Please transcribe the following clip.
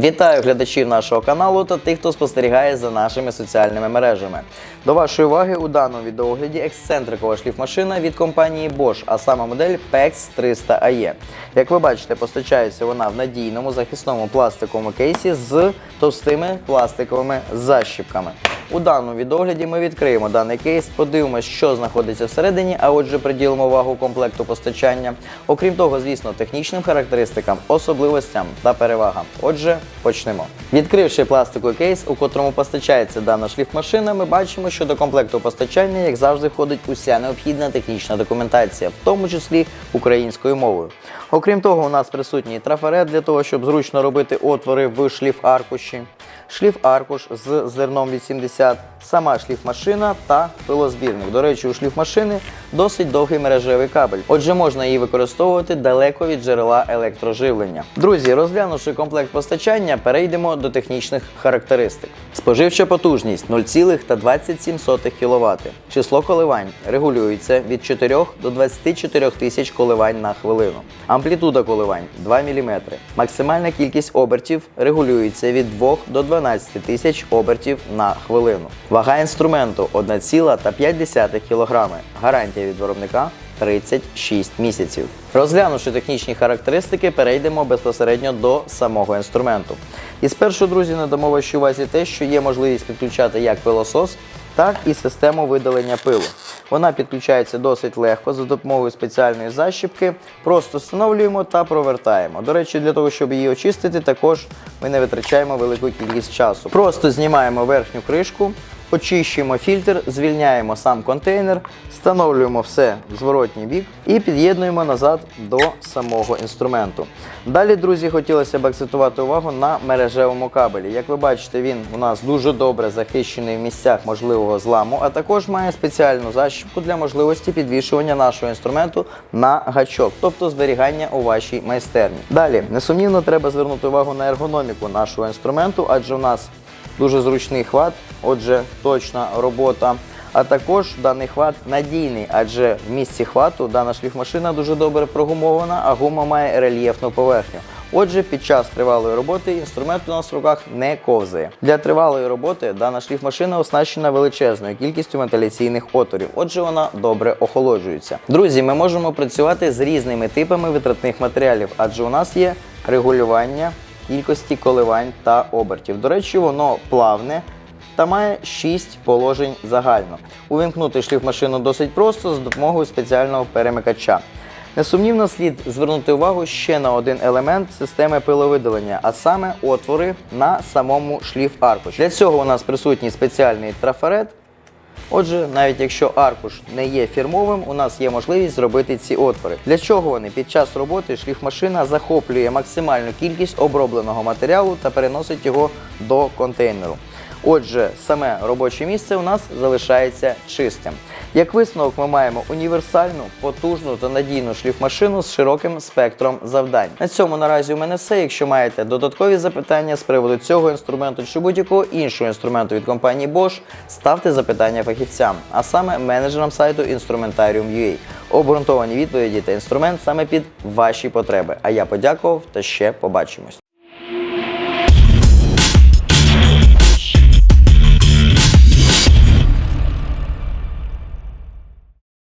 Вітаю глядачів нашого каналу та тих, хто спостерігає за нашими соціальними мережами. До вашої уваги у даному відеогляді ексцентрикова шліфмашина від компанії Bosch, а саме модель PEX 300 AE. Як ви бачите, постачається вона в надійному захисному пластиковому кейсі з товстими пластиковими защіпками. У даному відогляді ми відкриємо даний кейс, подивимося, що знаходиться всередині, а отже, приділимо увагу комплекту постачання. Окрім того, звісно, технічним характеристикам, особливостям та перевагам. Отже, почнемо. Відкривши пластиковий кейс, у котрому постачається дана шліфмашина, ми бачимо, що до комплекту постачання, як завжди, входить уся необхідна технічна документація, в тому числі українською мовою. Окрім того, у нас присутній трафарет для того, щоб зручно робити отвори в шліф-аркуші шліф-аркуш з зерном 80, сама шліфмашина та пилозбірник. До речі, у шліфмашини досить довгий мережевий кабель, отже, можна її використовувати далеко від джерела електроживлення. Друзі, розглянувши комплект постачання, перейдемо до технічних характеристик. Споживча потужність 0,27 кВт. Число коливань регулюється від 4 до 24 тисяч коливань на хвилину. Амплітуда коливань 2 мм. Максимальна кількість обертів регулюється від 2 до 12 тисяч обертів на хвилину. Вага інструменту 1,5 кг. Гарантія від виробника 36 місяців. Розглянувши технічні характеристики, перейдемо безпосередньо до самого інструменту. І спершу, друзі, надамо вашій увазі те, що є можливість підключати як пилосос, так і систему видалення пилу. Вона підключається досить легко за допомогою спеціальної защіпки. Просто встановлюємо та провертаємо. До речі, для того, щоб її очистити, також ми не витрачаємо велику кількість часу. Просто знімаємо верхню кришку, очищуємо фільтр, звільняємо сам контейнер, встановлюємо все в зворотній бік і під'єднуємо назад до самого інструменту. Далі, друзі, хотілося б акцентувати увагу на мережевому кабелі. Як ви бачите, він у нас дуже добре захищений в місцях можливого зламу, а також має спеціальну защіпку для можливості підвішування нашого інструменту на гачок, тобто зберігання у вашій майстерні. Далі, несумнівно, треба звернути увагу на ергономіку нашого інструменту, адже у нас дуже зручний хват, отже, точна робота. А також даний хват надійний, адже в місці хвату дана шліфмашина дуже добре прогумована, а гума має рельєфну поверхню. Отже, під час тривалої роботи інструмент у нас в руках не ковзає. Для тривалої роботи дана шліфмашина оснащена величезною кількістю вентиляційних отворів, отже, вона добре охолоджується. Друзі, ми можемо працювати з різними типами витратних матеріалів, адже у нас є регулювання кількості коливань та обертів. До речі, воно плавне та має 6 положень загально. Увімкнути шліфмашину досить просто за допомогою спеціального перемикача. Несумнівно слід звернути увагу ще на один елемент системи пиловидалення, а саме отвори на самому шліф-аркуші. Для цього у нас присутній спеціальний трафарет. Отже, навіть якщо аркуш не є фірмовим, у нас є можливість зробити ці отвори. Для чого вони? Під час роботи шліфмашина захоплює максимальну кількість обробленого матеріалу та переносить його до контейнеру. Отже, саме робоче місце у нас залишається чистим. Як висновок, ми маємо універсальну, потужну та надійну шліфмашину з широким спектром завдань. На цьому наразі у мене все. Якщо маєте додаткові запитання з приводу цього інструменту чи будь-якого іншого інструменту від компанії Bosch, ставте запитання фахівцям, а саме менеджерам сайту Instrumentarium.ua. Обґрунтовані відповіді та інструмент саме під ваші потреби. А я подякував та ще побачимось.